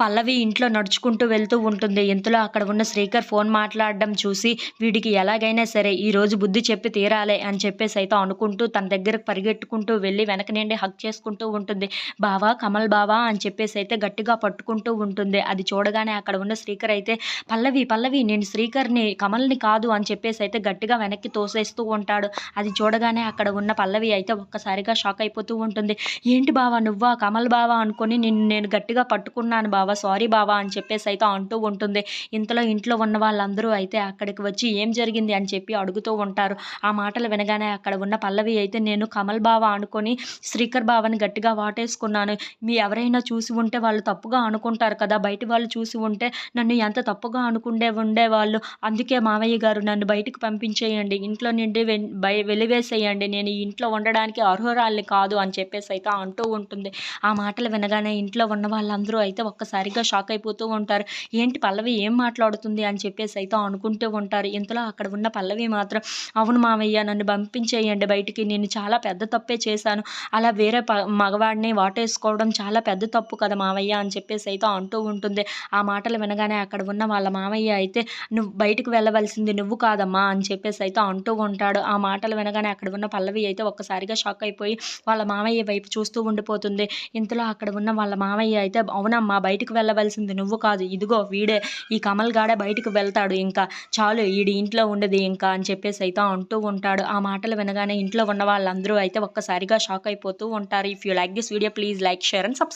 పల్లవి ఇంట్లో నడుచుకుంటూ వెళ్తూ ఉంటుంది. ఇంతలో అక్కడ ఉన్న శ్రీకర్ ఫోన్ మాట్లాడడం చూసి వీడికి ఎలాగైనా సరే ఈ రోజు బుద్ధి చెప్పి తీరాలి అని చెప్పేసి అయితే అనుకుంటూ తన దగ్గరకు పరిగెట్టుకుంటూ వెళ్ళి వెనక నుండి హక్ చేసుకుంటూ ఉంటుంది. బావా కమల్ బావా అని చెప్పేసి అయితే గట్టిగా పట్టుకుంటూ ఉంటుంది. అది చూడగానే అక్కడ ఉన్న శ్రీకర్ అయితే పల్లవి పల్లవి నేను శ్రీకర్ని కమల్ని కాదు అని చెప్పేసి అయితే గట్టిగా వెనక్కి తోసేస్తూ ఉంటాడు. అది చూడగానే అక్కడ ఉన్న పల్లవి అయితే ఒక్కసారిగా షాక్ అయిపోతూ ఉంటుంది. ఏంటి బావా నువ్వా కమల్ బావా అనుకొని నిన్ను నేను గట్టిగా పట్టుకున్నాను బావా సారీ బావా అని చెప్పేసి అయితే అంటూ ఉంటుంది. ఇంతలో ఇంట్లో ఉన్న వాళ్ళందరూ అయితే అక్కడికి వచ్చి ఏం జరిగింది అని చెప్పి అడుగుతూ ఉంటారు. ఆ మాటలు వినగానే అక్కడ ఉన్న పల్లవి అయితే నేను కమల్ బావ అనుకొని శ్రీకర్ బావని గట్టిగా వాటేసుకున్నాను. మీ ఎవరైనా చూసి ఉంటే వాళ్ళు తప్పుగా అనుకుంటారు కదా. బయట వాళ్ళు చూసి ఉంటే నన్ను ఎంత తప్పుగా అనుకుండే ఉండేవాళ్ళు. అందుకే మావయ్య గారు నన్ను బయటికి పంపించేయండి. ఇంట్లో నుండి బయ వెలివేసేయండి. నేను ఇంట్లో ఉండడానికి అర్హురాల్ని కాదు అని చెప్పేసి అయితే అంటూ ఉంటుంది. ఆ మాటలు వినగానే ఇంట్లో ఉన్న వాళ్ళందరూ అయితే ఒక్కసారి ఒక్కసారిగా షాక్ అయిపోతూ ఉంటారు. ఏంటి పల్లవి ఏం మాట్లాడుతుంది? అని చెప్పేసి అయితే అనుకుంటూ ఉంటారు. ఇంతలో అక్కడ ఉన్న పల్లవి మాత్రం అవును మావయ్య నన్ను పంపించేయండి బయటికి. నేను చాలా పెద్ద తప్పే చేశాను. అలా వేరే ప మగవాడిని వాటేసుకోవడం చాలా పెద్ద తప్పు కదా మావయ్య అని చెప్పేసి అయితే అంటూ ఉంటుంది. ఆ మాటలు వినగానే అక్కడ ఉన్న వాళ్ళ మామయ్య అయితే నువ్వు బయటకు వెళ్ళవలసింది నువ్వు కాదమ్మా అని చెప్పేసి అయితే అంటూ ఉంటాడు. ఆ మాటలు వినగానే అక్కడ ఉన్న పల్లవి అయితే ఒక్కసారిగా షాక్ అయిపోయి వాళ్ళ మామయ్య వైపు చూస్తూ ఉండిపోతుంది. ఇంతలో అక్కడ ఉన్న వాళ్ళ మామయ్య అయితే అవునమ్మా బయటకు వెళ్ళవలసింది. నువ్వు కాదు. ఇదిగో వీడే ఈ కమల్ గాడే బయటకు వెళ్తాడు. ఇంకా చాలు ఈడి ఇంట్లో ఉండదు ఇంకా అని చెప్పేసి అయితే అంటూ ఉంటాడు. ఆ మాటలు వినగానే ఇంట్లో ఉన్న వాళ్ళందరూ అయితే ఒక్కసారిగా షాక్ అయిపోతూ ఉంటారు. If you like this video please like share and subscribe